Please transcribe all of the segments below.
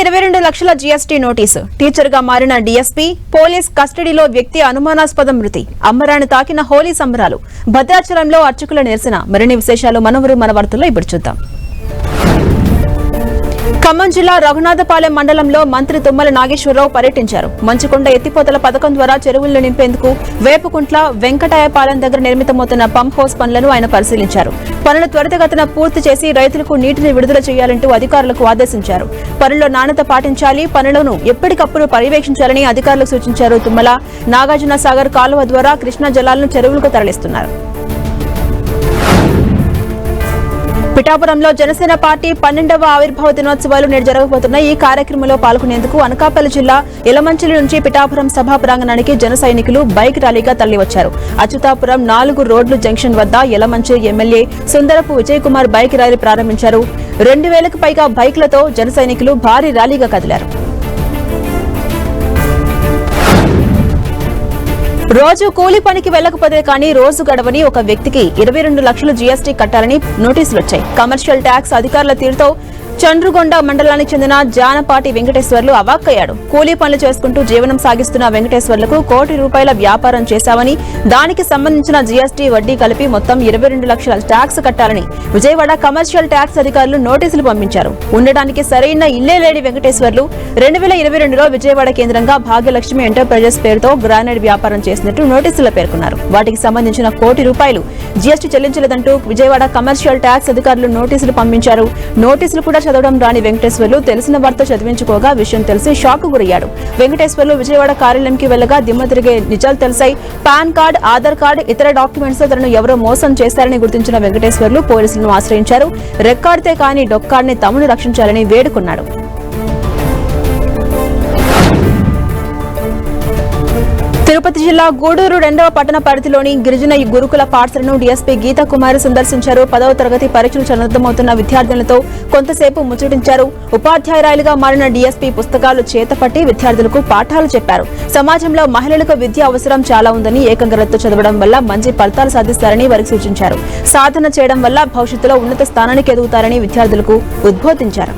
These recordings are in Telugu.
ఇరవై రెండు లక్షల జీఎస్టీ నోటీసు. టీచర్గా మారిన డీఎస్పీ పోలీస్ కస్టడీలో వ్యక్తి అనుమానాస్పద మృతి. అమ్మరాన్ని తాకిన హోలీ సంబరాలు. భద్రాచలంలో అర్చకుల నిరసన. మరిన్ని విశేషాలు మనవరు మన వార్తల్లో ఇప్పుడు చూద్దాం. ఖమ్మం జిల్లా రఘునాథపాలెం మండలంలో మంత్రి తుమ్మల నాగేశ్వరరావు పర్యటించారు. మంచుకొండ ఎత్తిపోతల పథకం ద్వారా చెరువులను నింపేందుకు వేపుకుంట్ల వెంకటాయపాలెం దగ్గర నిర్మితమవుతున్న పంప్ హౌస్ పనులను ఆయన పరిశీలించారు. పనులు త్వరితగతిన పూర్తి చేసి రైతులకు నీటిని విడుదల చేయాలంటూ అధికారులకు ఆదేశించారు. పనుల్లో నాణ్యత పాటించాలి పనులను ఎప్పటికప్పుడు పర్యవేక్షించాలని అధికారులకు సూచించారు తుమ్మల నాగార్జున సాగర్ కాలువ ద్వారా కృష్ణా జలాలను చెరువులకు తరలిస్తున్నారు. పిఠాపురంలో జనసేన పార్టీ పన్నెండవ ఆవిర్భావ దినోత్సవాలు నేడు జరగబోతున్నాయి. ఈ కార్యక్రమంలో పాల్గొనేందుకు అనకాపల్లి జిల్లా ఇలమంచిలి నుంచి పిఠాపురం సభా ప్రాంగణానికి జన సైనికులు బైక్ ర్యాలీగా తరలివచ్చారు. అచ్యుతాపురం నాలుగు రోడ్లు జంక్షన్ వద్ద Yelamanchili MLA Sundarapu Vijay Kumar bike rally ప్రారంభించారు. రెండు వేలకు పైగా బైక్లతో జన సైనికులు భారీ ర్యాలీగా కదిలారు. రోజు కూలి పనికి వెళ్ళకపోతే కానీ రోజు గడవని ఒక వ్యక్తికి ఇరవై రెండు లక్షలు జీఎస్టీ కట్టాలని నోటీసులు వచ్చాయి. కమర్షియల్ ట్యాక్స్ అధికారుల తీరుతో చండ్రుగొండ మండలానికి చెందిన జానపాటి వెంకటేశ్వర్లు అవాక్కయ్యాడు. కూలీ పనులు చేసుకుంటూ జీవనం సాగిస్తున్న వెంకటేశ్వర్లకు కోటి రూపాయల వ్యాపారం చేశామని దానికి సంబంధించిన జీఎస్టీ వడ్డీ కలిపి మొత్తం ఇరవై రెండు లక్షల ట్యాక్స్ కట్టాలని విజయవాడ కమర్షియల్ ట్యాక్స్ అధికారులు నోటీసులు పంపించారు. ఉండడానికి సరైన ఇల్లే లేని వెంకటేశ్వర్లు రెండు వేల ఇరవై రెండులో విజయవాడ కేంద్రంగా భాగ్యలక్ష్మి ఎంటర్ప్రైజెస్ పేరుతో గ్రానైడ్ వ్యాపారం చేసినట్టు నోటీసులో పేర్కొన్నారు. వాటికి సంబంధించిన కోటి రూపాయలు జీఎస్టీ చెల్లించలేదంటూ విజయవాడ కమర్షియల్ ట్యాక్స్ అధికారులు నోటీసులు పంపించారు. నోటీసులు కూడా చదవడం రాని వెంకటేశ్వర్లు తెలిసిన వార్త చదివించుకోగా విషయం తెలిసి షాక్ గురయ్యాడు. వెంకటేశ్వర్లు విజయవాడ కార్యాలయంకి వెళ్ళగా దిమ్మ తిరిగే నిజాలు తెలిసాయి. పాన్ కార్డ్ ఆధార్ కార్డు ఇతర డాక్యుమెంట్స్ తనను ఎవరో మోసం చేశారని గుర్తించిన వెంకటేశ్వర్లు పోలీసులను ఆశ్రయించారు. రెక్కాడితే కానీ డొక్కాడిని తమను రక్షించాలని వేడుకున్నాడు. తిరుపతి జిల్లా గూడూరు రెండవ పట్టణ పరిధిలోని గిరిజన గురుకుల పాఠశాలను డీఎస్పీ గీతా కుమారి సందర్శించారు. పదవ తరగతి పరీక్షలు సన్నద్దమవుతున్న విద్యార్థులతో కొంతసేపు ముచ్చటించారు. ఉపాధ్యాయురాలుగా మారిన డీఎస్పీ పుస్తకాలు చేతపట్టి విద్యార్థులకు పాఠాలు చెప్పారు. సమాజంలో మహిళలకు విద్య అవసరం చాలా ఉందని ఏకంగ్రతతో చదవడం వల్ల మంచి ఫలితాలు సాధిస్తారని వారికి సూచించారు. సాధన చేయడం వల్ల భవిష్యత్తులో ఉన్నత స్థానానికి ఎదుగుతారని విద్యార్థులకు ఉద్బోధించారు.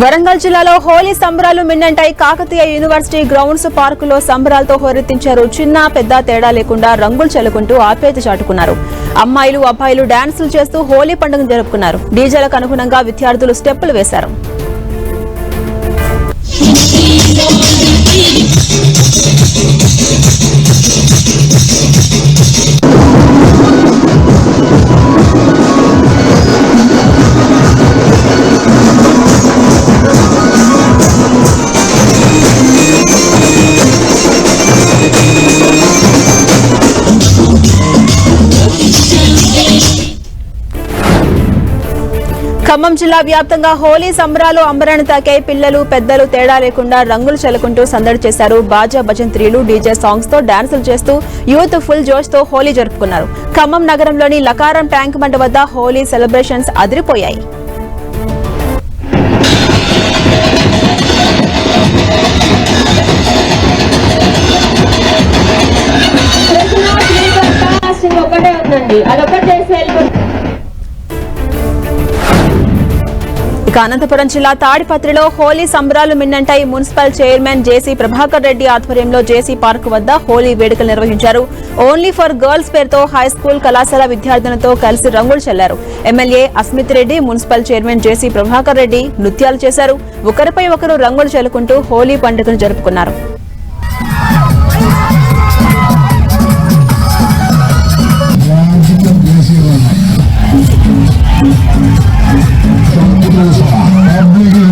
వరంగల్ జిల్లాలో హోలీ సంబరాలు మిన్నంటాయి. కాకతీయ యూనివర్సిటీ గ్రౌండ్స్ పార్కులో సంబరాలతో హోరెత్తించారు. చిన్న పెద్ద తేడా లేకుండా రంగులు చల్లుకుంటూ ఆప్యాయత చాటుకున్నారు. అమ్మాయిలు అబ్బాయిలు డాన్సులు చేస్తూ హోలీ పండుగను జరుపుకున్నారు. డీజేలకు అనుగుణంగా విద్యార్థులు స్టెప్పులు వేశారు. ఖమ్మం జిల్లా వ్యాప్తంగా హోలీ సంబరాలు అంబరాన్ని తాకాయి పిల్లలు పెద్దలు తేడా లేకుండా రంగులు చల్లుకుంటూ సందడి చేశారు బాజా భజంత్రీలు డీజే సాంగ్స్తో డాన్సులు చేస్తూ యూత్ ఫుల్ జోష్తో హోలీ జరుపుకున్నారు. ఖమ్మం నగరంలోని లకారం ట్యాంక్ మంట వద్ద హోలీ సెలబ్రేషన్స్ అదిరిపోయాయి. ఒకటే ఉందండి. అదొకటి చేసి ఇక అనంతపురం జిల్లా తాడిపత్రిలో హోలీ సంబరాలు మిన్నంటాయి municipal chairman JC Prabhakar Reddy ఆధ్వర్యంలో జేసీ పార్క్ వద్ద హోలీ వేడుకలు నిర్వహించారు. ఓన్లీ ఫర్ గర్ల్స్ పేరుతో హై స్కూల్ కళాశాల విద్యార్థులతో కలిసి రంగులు చల్లారు. MLA Asmit Reddy municipal chairman JC Prabhakar Reddy నృత్యాలు చేశారు. ఒకరిపై ఒకరు రంగులు చల్లుకుంటూ హోలీ పండుగను జరుపుకున్నారు. పబ్లిక్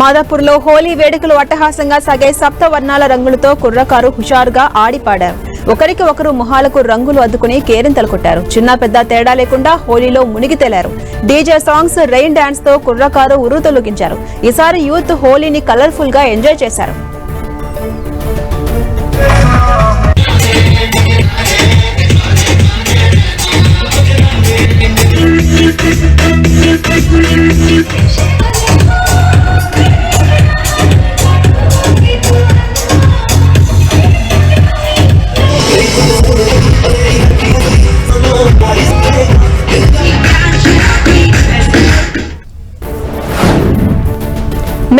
మాదాపూర్లో హోలీ వేడుకలు అట్టహాసంగా సాగే సప్త వర్ణాల రంగులతో కుర్రకారు హుషారుగా ఆడిపాడారు. ఒకరికి ఒకరు మొహాలకు రంగులు అద్దుకుని కేరింతలు కొట్టారు. చిన్న పెద్ద తేడా లేకుండా హోలీలో మునిగి తేలారు. డీజే సాంగ్స్ రెయిన్ డాన్స్తో కుర్రకారు ఉర్రు తొలగించారు. ఈసారి యూత్ హోలీని కలర్ఫుల్గా ఎంజాయ్ చేశారు.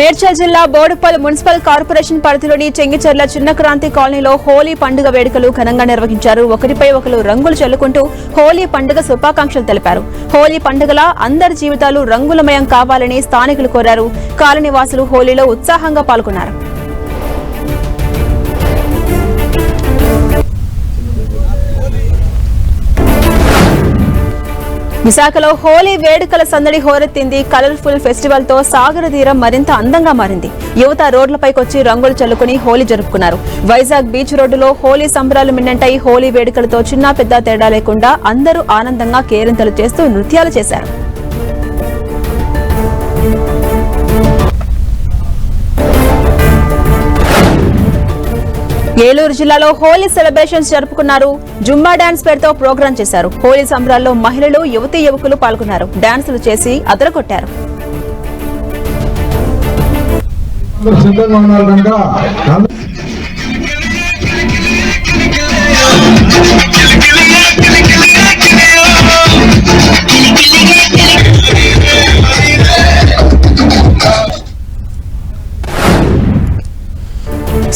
మేడ్చల్ జిల్లా బోడుపల్ మున్సిపల్ కార్పొరేషన్ పరిధిలోని చెంగిచెర్ల చిన్న క్రాంతి కాలనీలో హోలీ పండుగ వేడుకలు ఘనంగా నిర్వహించారు. ఒకరిపై ఒకరు రంగులు చల్లుకుంటూ హోలీ పండుగ శుభాకాంక్షలు తెలిపారు. హోలీ పండుగలా అందరి జీవితాలు రంగులమయం కావాలని స్థానికులు కోరారు. కాలనీవాసులు హోలీలో ఉత్సాహంగా పాల్గొన్నారు. విశాఖలో హోలీ వేడుకల సందడి హోరెత్తింది. కలర్ఫుల్ ఫెస్టివల్తో సాగర తీరం మరింత అందంగా మారింది. యువత రోడ్లపైకి వచ్చి రంగులు చల్లుకుని హోలీ జరుపుకున్నారు. వైజాగ్ బీచ్ రోడ్డులో హోలీ సంబరాలు మిన్నంటాయి హోలీ వేడుకలతో చిన్న పెద్ద తేడా లేకుండా అందరూ ఆనందంగా కేరింతలు చేస్తూ నృత్యాలు చేశారు. ఏలూరు జిల్లాలో హోలీ సెలబ్రేషన్స్ జరుపుకున్నారు. జుంబా డాన్స్ పేరుతో ప్రోగ్రాం చేశారు. హోలీ సంబరాల్లో మహిళలు యువతీ యువకులు పాల్గొన్నారు. డాన్సులు చేసి అదరగొట్టారు. సిద్ధంగా ఉన్నారు కనుక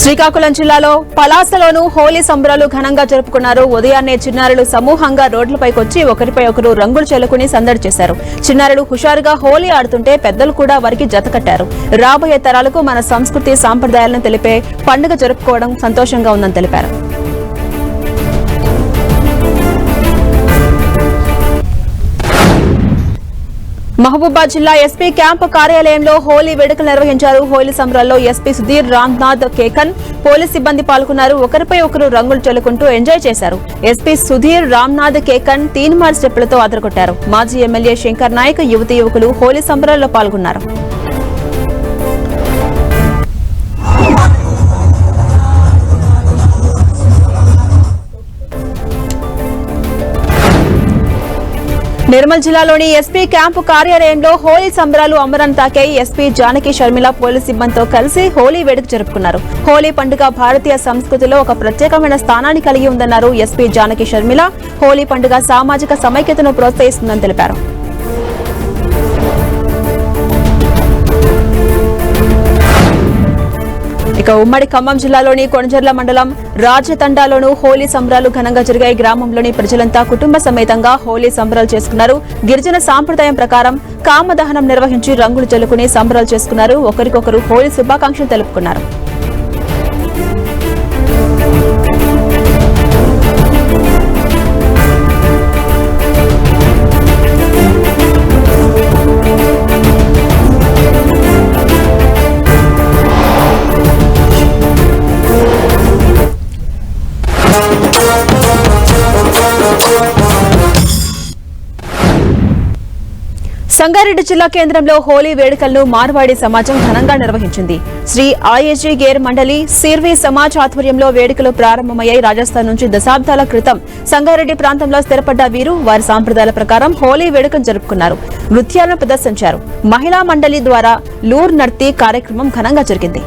శ్రీకాకుళం జిల్లాలో పలాసలోనూ హోలీ సంబరాలు ఘనంగా జరుపుకున్నారు. ఉదయాన్నే చిన్నారులు సమూహంగా రోడ్లపైకొచ్చి ఒకరిపై ఒకరు రంగులు చల్లుకుని సందడి చేశారు. చిన్నారులు హుషారుగా హోలీ ఆడుతుంటే పెద్దలు కూడా వారికి జతకట్టారు రాబోయే తరాలకు మన సంస్కృతి సాంప్రదాయాలను తెలిపే పండుగ జరుపుకోవడం సంతోషంగా ఉందని తెలిపారు. మహబూబాద్ జిల్లా ఎస్పీ క్యాంపు కార్యాలయంలో హోలీ వేడుకలు నిర్వహించారు. హోలీ సంబరాల్లో ఎస్పీ సుధీర్ రామ్నాథ్ కేకన్ పోలీస్ సిబ్బంది పాల్గొన్నారు. ఒకరిపై ఒకరు రంగులు చల్లుకుంటూ ఎంజాయ్ చేశారు. ఎస్పీ సుధీర్ రామ్నాథ్ కేకన్ తీన్మార్ స్టెప్పులతో అదరగొట్టారు. మాజీ ఎమ్మెల్యే శంకర్ నాయక్ యువతి యువకులు హోలీ సంబరాల్లో పాల్గొన్నారు. నిర్మల్ జిల్లాలోని ఎస్పీ క్యాంపు కార్యాలయంలో హోలీ సంబరాలు అమరం తాకాయి ఎస్పీ జానకి షర్మిల పోలీస్ సిబ్బందితో కలిసి హోలీ వేడుక జరుపుకున్నారు. హోలీ పండుగ భారతీయ సంస్కృతిలో ఒక ప్రత్యేకమైన స్థానాన్ని కలిగి ఉందన్నారు ఎస్పీ జానకి షర్మిల. హోలీ పండుగ సామాజిక సమైక్యతను ప్రోత్సహిస్తుందని తెలిపారు. ఇక ఉమ్మడి ఖమ్మం జిల్లాలోని కొణజర్ల మండలం రాజతండాలోనూ హోలీ సంబరాలు ఘనంగా జరిగాయి. గ్రామంలోని ప్రజలంతా కుటుంబ సమేతంగా హోలీ సంబరాలు చేసుకున్నారు. గిరిజన సాంప్రదాయం ప్రకారం కామదహనం నిర్వహించి రంగులు చల్లుకుని సంబరాలు చేసుకున్నారు. ఒకరికొకరు హోలీ శుభాకాంక్షలు తెలుపుకున్నారు. సంగారెడ్డి జిల్లా కేంద్రంలో హోలీ వేడుకలను మార్వాడి సమాజం ఘనంగా నిర్వహించింది. శ్రీ ఆయేజీ గేర్ మండలి సిర్వి సమాజ్ ఆధ్వర్యంలో వేడుకలు ప్రారంభమయ్యాయి. రాజస్థాన్ నుంచి దశాబ్దాల క్రితం సంగారెడ్డి ప్రాంతంలో స్థిరపడ్డ వీరు వారి సాంప్రదాయాల ప్రకారం హోలీ వేడుకను జరుపుకున్నారు. నృత్యాలను ప్రదర్శించారు. మహిళా మండలి ద్వారా లూర్ నర్తి కార్యక్రమం ఘనంగా జరిగింది.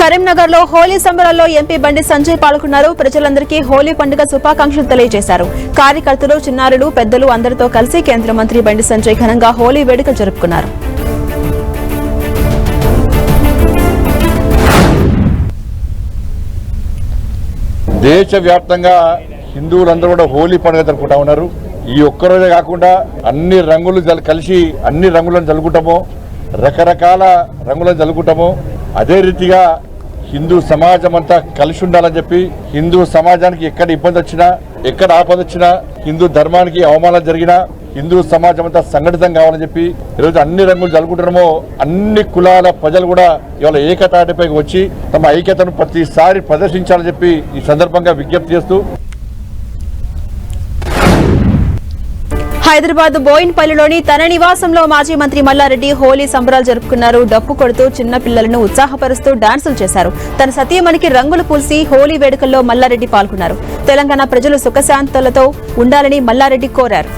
కరీంనగర్లో హోలీ సంబరాల్లో ఎంపీ బండి సంజయ్ పాల్గొన్నారు. ప్రజలందరికీ హోలీ పండుగ శుభాకాంక్షలు తెలియజేశారు. కార్యకర్తలు చిన్నారులు పెద్దలు అందరితో కలిసి కేంద్ర మంత్రి బండి సంజయ్ ఘనంగా హోలీ వేడుక జరుపుకున్నారు. దేశవ్యాప్తంగా హిందువులందరూ కూడా హోలీ పండుగ జరుపుకుంటా ఉన్నారు. ఈ ఒక్కరోజే కాకుండా అన్ని రంగులు కలిసి అన్ని రంగులను జరుపుకుంటాము రకరకాల రంగులను చల్లుకుంటాము అదే రీతిగా హిందూ సమాజం అంతా కలిసి ఉండాలని చెప్పి హిందూ సమాజానికి ఎక్కడ ఇబ్బంది వచ్చినా ఎక్కడ ఆపద వచ్చినా హిందూ ధర్మానికి అవమానం జరిగినా హిందూ సమాజం అంతా సంఘటితం కావాలని చెప్పి ఈరోజు అన్ని రంగులు జలుకుంటున్నామో అన్ని కులాల ప్రజలు కూడా ఇవాళ ఏకతాటిపైకి వచ్చి తమ ఐక్యతను ప్రతిసారి ప్రదర్శించాలని చెప్పి ఈ సందర్భంగా విజ్ఞప్తి చేస్తూ హైదరాబాద్ బోయిన్పల్లిలోని తన నివాసంలో మాజీ మంత్రి మల్లారెడ్డి హోలీ సంబరాలు జరుపుకున్నారు. డప్పు కొడుతూ చిన్న పిల్లలను ఉత్సాహపరుస్తూ డాన్సులు చేశారు. తన సతీమణికి రంగులు పూల్సి హోలీ వేడుకల్లో మల్లారెడ్డి పాల్గొన్నారు. తెలంగాణ ప్రజలు సుఖశాంతులతో ఉండాలని మల్లారెడ్డి కోరారు.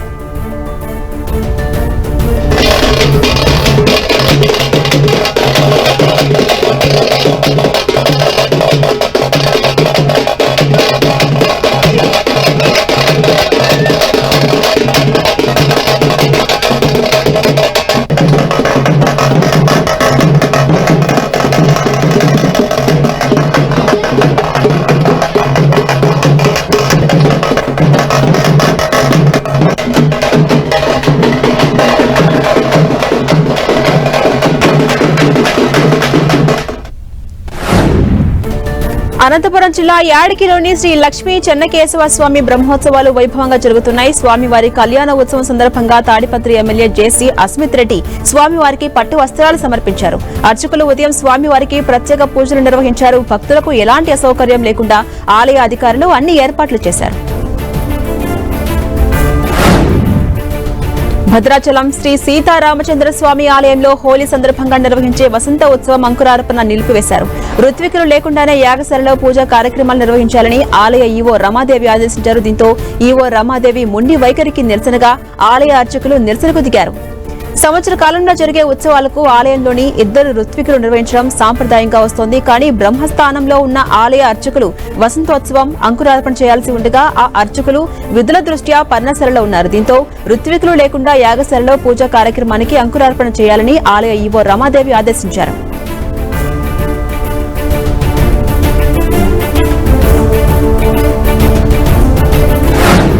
అనంతపురం జిల్లా యాడికిలోని శ్రీ లక్ష్మీ చెన్నకేశవ స్వామి బ్రహ్మోత్సవాలు వైభవంగా జరుగుతున్నాయి. స్వామివారి కళ్యాణ ఉత్సవం సందర్భంగా తాడిపత్రి ఎమ్మెల్యే జేసీ అస్మిత్ రెడ్డి స్వామివారికి పట్టు వస్త్రాలు సమర్పించారు. అర్చకులు ఉదయం స్వామివారికి ప్రత్యేక పూజలు నిర్వహించారు. భక్తులకు ఎలాంటి అసౌకర్యం లేకుండా ఆలయ అధికారులు అన్ని ఏర్పాట్లు చేశారు. భద్రాచలం శ్రీ సీతారామచంద్ర స్వామి ఆలయంలో హోలీ సందర్భంగా నిర్వహించే వసంత ఉత్సవం అంకురార్పణ నిలిపివేశారు. ఋత్వికులు లేకుండానే యాగశాలలో పూజా కార్యక్రమాలు నిర్వహించాలని ఆలయ ఈవో రమాదేవి ఆదేశించారు. దీంతో ఈవో రమాదేవి ముండి వైఖరికి నిరసనగా ఆలయ అర్చకులు నిరసనకు దిగారు. సంవత్సర కాలంలో జరిగే ఉత్సవాలకు ఆలయంలోని ఇద్దరు ఋత్వికులు నిర్వహించడం సాంప్రదాయంగా వస్తోంది. కానీ బ్రహ్మస్థానంలో ఉన్న ఆలయ అర్చకులు వసంతోత్సవం అంకురార్పణ చేయాల్సి ఉండగా ఆ అర్చకులు విధుల దృష్ట్యా పర్ణశాలలో ఉన్నారు. దీంతో ఋత్వికులు లేకుండా యాగశాలలో పూజా కార్యక్రమానికి అంకురార్పణ చేయాలని ఆలయ ఈవో రమాదేవి ఆదేశించారు.